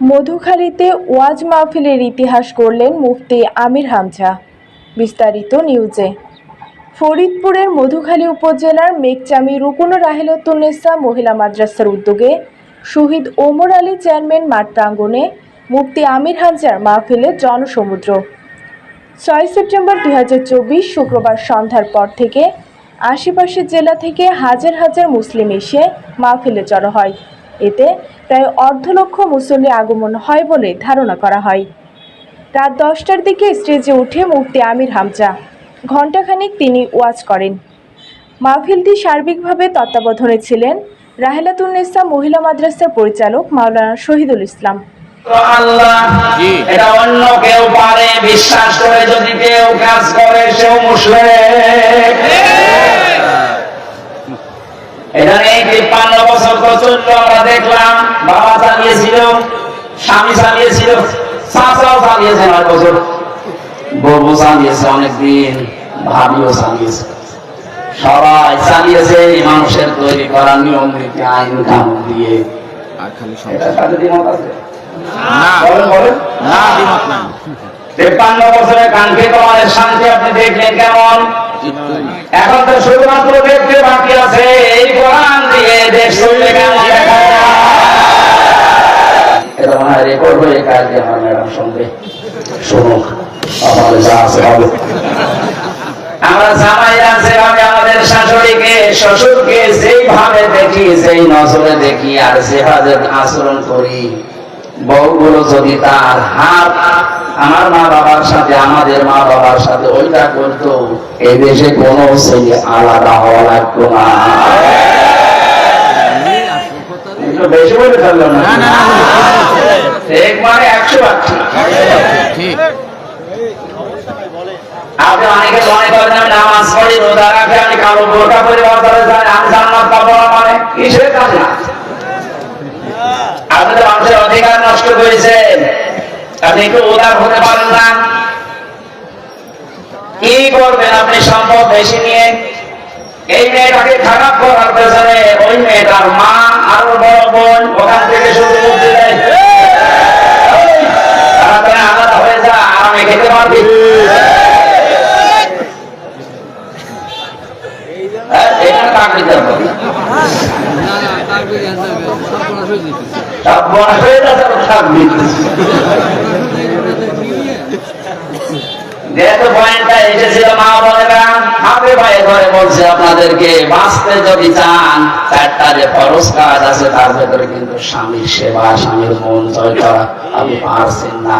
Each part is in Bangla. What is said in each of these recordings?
মধুখালীতে ওয়াজ মাহফিলের ইতিহাস করলেন মুফতি আমির হামজা। বিস্তারিত নিউজে। ফরিদপুরের মধুখালী উপজেলার মেঘচামি রুকুন রাহেলতুন্নেসা মহিলা মাদ্রাসার উদ্যোগে শহীদ ওমর আলী চেয়ারম্যান মাঠ প্রাঙ্গণে মুফতি আমির হামজার মাহফিলে জনসমুদ্র। ছয় সেপ্টেম্বর দু হাজার চব্বিশ শুক্রবার সন্ধ্যার পর থেকে আশেপাশের জেলা থেকে হাজার হাজার মুসলিম এসে মাহফিলে জড়ো হয়। এতে প্রায় অর্ধ লক্ষ মুসল্লি আগমন হয় বলে ধারণা করা হয়। রাত দশটার দিকে স্টেজে উঠে মুফতি আমির হামজা। ঘণ্টাখানিক তিনি ওয়াজ করেন। মাহফিলটি সার্বিকভাবে তত্ত্বাবধানে ছিলেন রাহেলাতুন্নেসা মহিলা মাদ্রাসার পরিচালক মাওলানা শহীদুল ইসলাম। আল্লাহ এটা অন্য কেউ পারে বিশ্বাস করে যদি কেউ কাজ করে সেও এটা নেই তিপ্পান্ন বছর তো চলল আমরা দেখলাম বাবা চালিয়েছিল স্বামী চালিয়েছিল চাচাও চালিয়েছে নয় বছর। বউ চালিয়েছে অনেকদিন ভাবিও চালিয়েছে। সবাই চালিয়েছে এই মানুষের তৈরি করা নিয়ম নীতি আইন কানুন দিয়ে। তেপ্পান্ন বছরের কাঙ্ক্ষিত আমাদের শান্তি আপনি দেখলেন কেমন? এখন তো শুধুমাত্র দেখি আর আচরণ করি, বউগুলো যদি তার হাত আমার মা বাবার সাথে, আমাদের মা বাবার সাথে ওইটা করতো, এই দেশে কোনো ছেলে আলাদা হওয়া লাগতো না। বেশি বলে ফেলল না। মানে ঠিক। আপনি অনেকে মনে করেন আমি নামাজ পড়ি রোজা রাখি আমি কারও বোরকা পরে বাজারে যাই আমি জান্নাত পাবো না মানে কিসের কাজ? আপনি তো মানুষের অধিকার নষ্ট করেছেন আপনি একটু উদার হতে পারেন না। কি করবেন আপনি সম্পদ বেশি নিয়ে? এই মেয়েটাকে খারাপ করার পেছনে ওই মেয়েটার মা আরও বড় বোন ওখান থেকে শুধু বুদ্ধি দেয় তাড়াতাড়ি আলাদা হয়ে যা আরামে খেতে পারবি হ্যাঁ, এখানে চাকরি দেবো সব বড় হয়ে যাচ্ছে তো থাকবি আপনাদেরকে, বাঁচতে যদি চান, চারটা যে ফরজ কাজ আছে, তার ভেতরে কিন্তু স্বামীর সেবা, স্বামীর মন জয় করা আপনি পারছেন না।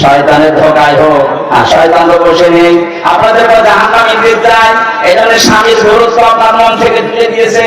শয়তানের ধোকায় হোক, আর শয়তান তো বসে নেই। আপনাদের মধ্যে হাঙ্গামি দিতে চায় স্বামীর গুরুত্ব আপনার মন থেকে তুলে দিয়েছে।